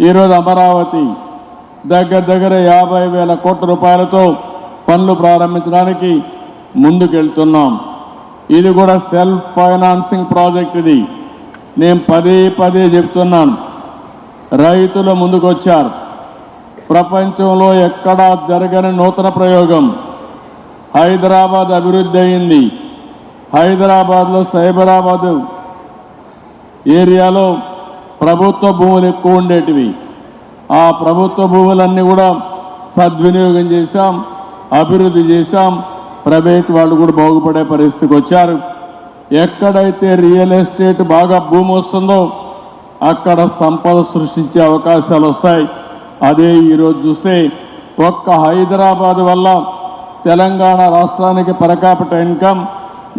ఈరోజు అమరావతి దగ్గర దగ్గర యాభై వేల కోట్ల రూపాయలతో పనులు ప్రారంభించడానికి ముందుకెళ్తున్నాం. ఇది కూడా సెల్ఫ్ ఫైనాన్సింగ్ ప్రాజెక్ట్ ఇది. నేను పదే పదే చెప్తున్నాను. రైతులు ముందుకొచ్చారు. ప్రపంచంలో ఎక్కడా జరగని నూతన ప్రయోగం. హైదరాబాద్ అభివృద్ధి అయింది. హైదరాబాద్లో సైబరాబాద్ ఏరియాలో ప్రభుత్వ భూములు ఎక్కువ ఉండేటివి. ఆ ప్రభుత్వ భూములన్నీ కూడా సద్వినియోగం చేశాం అభివృద్ధి చేశాం. ప్రైవేట్ వాళ్ళు కూడా బాగుపడే పరిస్థితికి వచ్చారు. ఎక్కడైతే రియల్ ఎస్టేట్ బాగా భూమి వస్తుందో అక్కడ సంపద సృష్టించే అవకాశాలు వస్తాయి. అదే ఈరోజు చూస్తే ఒక్క హైదరాబాద్ వల్ల తెలంగాణ రాష్ట్రానికి పరకాపిట ఇన్కమ్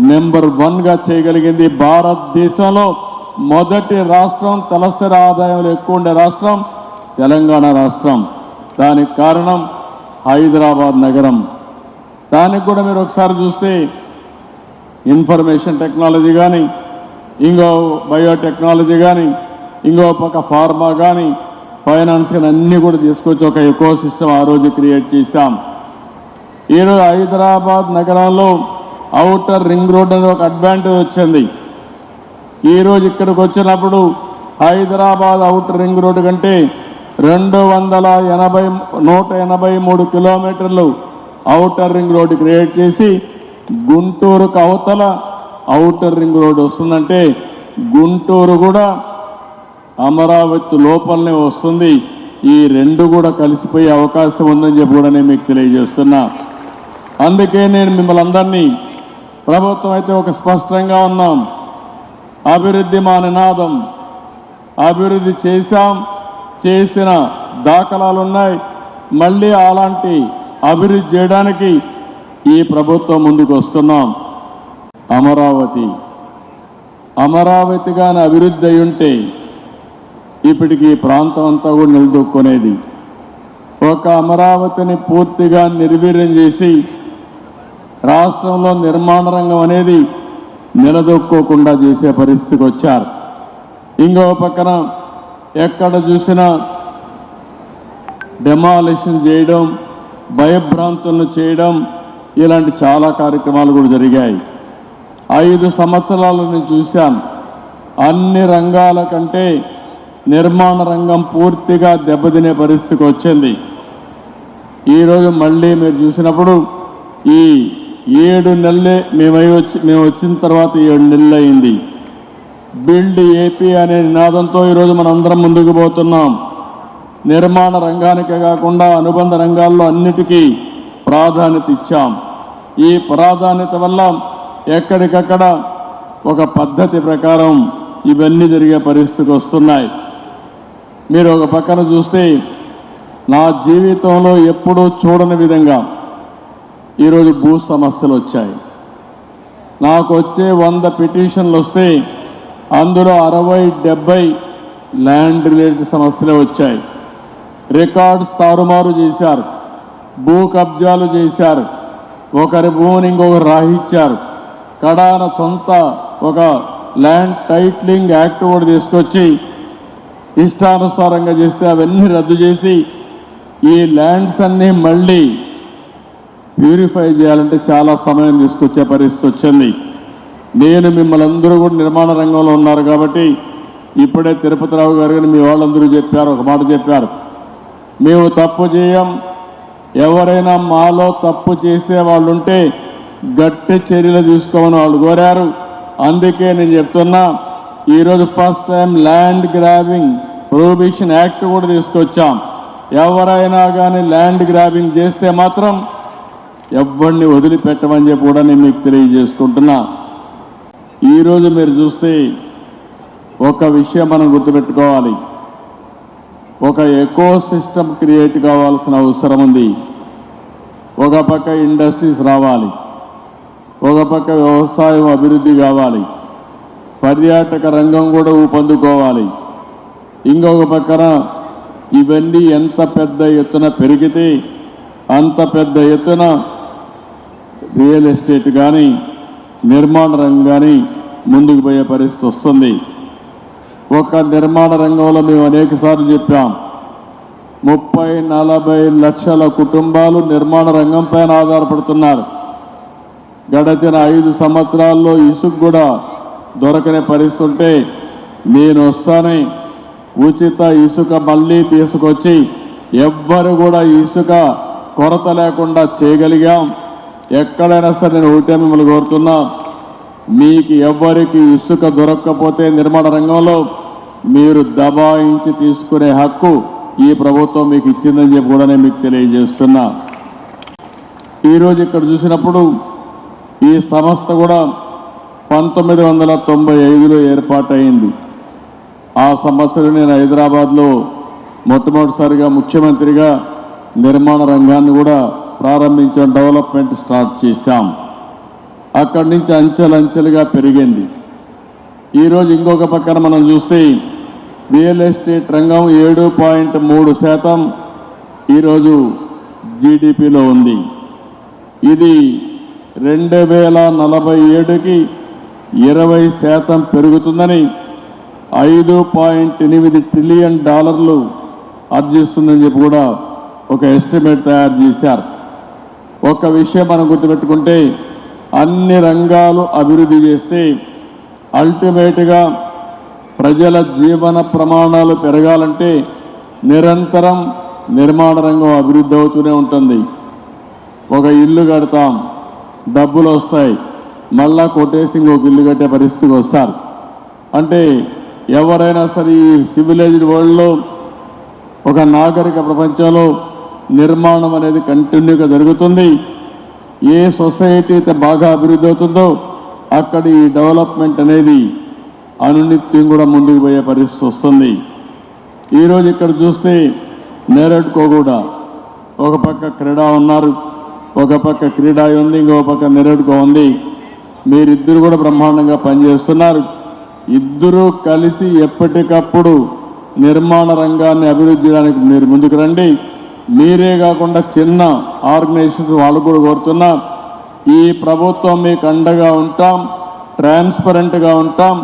నెంబర్ వన్గా చేయగలిగింది భారతదేశంలో. మొదటి రాష్ట్రం తలసరి ఆదాయంలో ఎక్కువ ఉండే రాష్ట్రం తెలంగాణ రాష్ట్రం. దానికి కారణం హైదరాబాద్ నగరం. దానికి కూడా మీరు ఒకసారి చూస్తే ఇన్ఫర్మేషన్ టెక్నాలజీ కానీ ఇంకో బయోటెక్నాలజీ కానీ ఇంకో పక్క ఫార్మా కానీ ఫైనాన్స్ కానీ అన్నీ కూడా తీసుకొచ్చి ఒక ఎకో సిస్టమ్ ఆ రోజు క్రియేట్ చేశాం. ఈరోజు హైదరాబాద్ నగరంలో అవుటర్ రింగ్ రోడ్ అనేది ఒక అడ్వాంటేజ్ వచ్చింది. ఈరోజు ఇక్కడికి వచ్చినప్పుడు హైదరాబాద్ అవుటర్ రింగ్ రోడ్డు కంటే రెండు వందల ఎనభై నూట ఎనభై మూడు కిలోమీటర్లు అవుటర్ రింగ్ రోడ్డు క్రియేట్ చేసి గుంటూరుకు అవతల అవుటర్ రింగ్ రోడ్డు వస్తుందంటే గుంటూరు కూడా అమరావతి లోపలనే వస్తుంది. ఈ రెండు కూడా కలిసిపోయే అవకాశం ఉందని చెప్పి కూడా నేను మీకు తెలియజేస్తున్నా. అందుకే నేను మిమ్మల్ని అందరినీ ప్రభుత్వం అయితే ఒక స్పష్టంగా ఉన్నాం. అభివృద్ధి మా నినాదం అభివృద్ధి చేశాం చేసిన దాఖలాలు ఉన్నాయి మళ్ళీ అలాంటి అభివృద్ధి చేయడానికి ఈ ప్రభుత్వం ముందుకు వస్తున్నాం. అమరావతి. అమరావతి కానీ అభివృద్ధి అయి ఉంటే ఇప్పటికి ఈ ప్రాంతం అంతా కూడా నిలదొక్కునేది. ఒక అమరావతిని పూర్తిగా నిర్వీర్యం చేసి రాష్ట్రంలో నిర్మాణ రంగం అనేది నిలదొక్కోకుండా చేసే పరిస్థితికి వచ్చారు. ఇంకో పక్కన ఎక్కడ చూసినా డెమాలిషన్ చేయడం భయభ్రాంతులను చేయడం ఇలాంటి చాలా కార్యక్రమాలు కూడా జరిగాయి. ఐదు సంవత్సరాలు నేను చూశాను. అన్ని రంగాల కంటే నిర్మాణ రంగం పూర్తిగా దెబ్బతినే పరిస్థితికి వచ్చింది. ఈరోజు మళ్ళీ మీరు చూసినప్పుడు ఈ ఏడు నెలలే మేమై వచ్చి మేము వచ్చిన తర్వాత ఏడు నెలలు అయింది. బిల్డ్ ఏపీ అనే నినాదంతో ఈరోజు మనందరం ముందుకు పోతున్నాం. నిర్మాణ రంగానికే కాకుండా అనుబంధ రంగాల్లో అన్నిటికీ ప్రాధాన్యత ఇచ్చాం. ఈ ప్రాధాన్యత వల్ల ఎక్కడికక్కడ ఒక పద్ధతి ప్రకారం ఇవన్నీ జరిగే పరిస్థితికి వస్తున్నాయి. మీరు ఒక పక్కన చూస్తే నా జీవితంలో ఎప్పుడూ చూడని విధంగా ఈరోజు భూ సమస్యలు వచ్చాయి. నాకు వచ్చే వంద పిటిషన్లు వస్తే అందులో అరవై డెబ్బై ల్యాండ్ రిలేటెడ్ సమస్యలే వచ్చాయి. రికార్డ్స్ తారుమారు చేశారు. భూ కబ్జాలు చేశారు. ఒకరి భూమిని ఇంకొకరు రాహిచ్చారు కడాన సొంత ఒక ల్యాండ్ టైట్లింగ్ యాక్ట్ కూడా తీసుకొచ్చి ఇష్టానుసారంగా చేస్తే అవన్నీ రద్దు చేసి ఈ ల్యాండ్స్ అన్నీ మళ్ళీ ప్యూరిఫై చేయాలంటే చాలా సమయం తీసుకొచ్చే పరిస్థితి వచ్చింది. నేను మిమ్మల్ని అందరూ కూడా నిర్మాణ రంగంలో ఉన్నారు కాబట్టి ఇప్పుడే తిరుపతిరావు గారు కానీ మీ వాళ్ళందరూ చెప్పారు ఒక మాట చెప్పారు. మేము తప్పు చేయం. ఎవరైనా మాలో తప్పు చేసే వాళ్ళు ఉంటే గట్టి చర్యలు తీసుకోమని వాళ్ళు కోరారు. అందుకే నేను చెప్తున్నా ఈరోజు first time land grabbing prohibition act కూడా తీసుకొచ్చాం. ఎవరైనా కానీ ల్యాండ్ గ్రాబింగ్ చేస్తే మాత్రం ఎవరిని వదిలిపెట్టమని చెప్పి కూడా నేను మీకు తెలియజేసుకుంటున్నా. ఈరోజు మీరు చూస్తే ఒక విషయం మనం గుర్తుపెట్టుకోవాలి. ఒక ఎకో సిస్టమ్ క్రియేట్ కావాల్సిన అవసరం ఉంది. ఒక పక్క ఇండస్ట్రీస్ రావాలి. ఒక పక్క వ్యవసాయం అభివృద్ధి కావాలి. పర్యాటక రంగం కూడా ఊపందుకోవాలి. ఇంకొక పక్కన ఇవన్నీ ఎంత పెద్ద ఎత్తున పెరిగితే అంత పెద్ద ఎత్తున రియల్ ఎస్టేట్ కానీ నిర్మాణ రంగం కానీ ముందుకు పోయే పరిస్థితి వస్తుంది. ఒక నిర్మాణ రంగంలో మేము అనేక సార్లు చెప్పాం ముప్పై నలభై లక్షల కుటుంబాలు నిర్మాణ రంగం పైన ఆధారపడుతున్నారు. గడచిన ఐదు సంవత్సరాల్లో ఇసుక కూడా దొరకని పరిస్థితి ఉంటే నేను వస్తానని ఉచిత ఇసుక మళ్ళీ తీసుకొచ్చి ఎవ్వరు కూడా ఇసుక కొరత లేకుండా చేయగలిగాం. ఎక్కడైనా సరే నేను ఒకటే మిమ్మల్ని కోరుతున్నా మీకు ఎవ్వరికి ఇసుక దొరక్కపోతే నిర్మాణ రంగంలో మీరు దబాయించి తీసుకునే హక్కు ఈ ప్రభుత్వం మీకు ఇచ్చిందని చెప్పి కూడా నేను మీకు తెలియజేస్తున్నా. ఈరోజు ఇక్కడ చూసినప్పుడు ఈ సంస్థ కూడా పంతొమ్మిది వందల తొంభై ఐదులో ఏర్పాటైంది. ఆ సంవత్సరం నేను హైదరాబాద్లో మొట్టమొదటిసారిగా ముఖ్యమంత్రిగా నిర్మాణ రంగాన్ని కూడా ప్రారంభించాం డెవలప్మెంట్ స్టార్ట్ చేశాం. అక్కడి నుంచి అంచెలంచెలుగా పెరిగింది. ఈరోజు ఇంకొక పక్కన మనం చూస్తే రియల్ ఎస్టేట్ రంగం ఏడు పాయింట్ మూడు శాతం ఈరోజు జీడిపిలో ఉంది. ఇది రెండు వేల నలభై ఏడుకి ఇరవై శాతం పెరుగుతుందని ఐదు పాయింట్ ఎనిమిది ట్రిలియన్ డాలర్లు ఆర్జిస్తుందని చెప్పి కూడా ఒక ఎస్టిమేట్ తయారు చేశారు. ఒక విషయం మనం గుర్తుపెట్టుకుంటే అన్ని రంగాలు అభివృద్ధి చేస్తే అల్టిమేట్గా ప్రజల జీవన ప్రమాణాలు పెరగాలంటే నిరంతరం నిర్మాణ రంగం అభివృద్ధి అవుతూనే ఉంటుంది. ఒక ఇల్లు కడతాం డబ్బులు వస్తాయి. మళ్ళా కొట్టేసి ఇంకొక ఇల్లు కట్టే పరిస్థితికి వస్తారు. అంటే ఎవరైనా సరే ఈ సివిలైజ్డ్ వరల్డ్లో ఒక నాగరిక ప్రపంచంలో నిర్మాణం అనేది కంటిన్యూగా జరుగుతుంది. ఏ సొసైటీ అయితే బాగా అభివృద్ధి అవుతుందో అక్కడ ఈ డెవలప్మెంట్ అనేది అనునిత్యం కూడా ముందుకు పోయే పరిస్థితి వస్తుంది. ఈరోజు ఇక్కడ చూస్తే నేరడ్కో కూడా ఒక పక్క క్రీడా ఉన్నారు ఒక పక్క క్రీడా ఉంది ఇంకో పక్క నెరడుకో ఉంది. మీరిద్దరు కూడా బ్రహ్మాండంగా పనిచేస్తున్నారు. ఇద్దరూ కలిసి ఎప్పటికప్పుడు నిర్మాణ రంగాన్ని అభివృద్ధి చేయడానికి మీరు ముందుకు రండి. మీరే కాకుండా చిన్న ఆర్గనైజేషన్స్ వాళ్ళు కూడా కోరుతున్నా. ఈ ప్రభుత్వం మీకు అండగా ఉంటాం ట్రాన్స్పరెంట్గా ఉంటాం.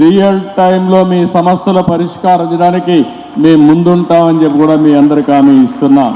రియల్ టైంలో మీ సమస్యల పరిష్కారం చేయడానికి మేము ముందుంటామని చెప్పి కూడా మీ అందరికీ హామీ ఇస్తున్నాం.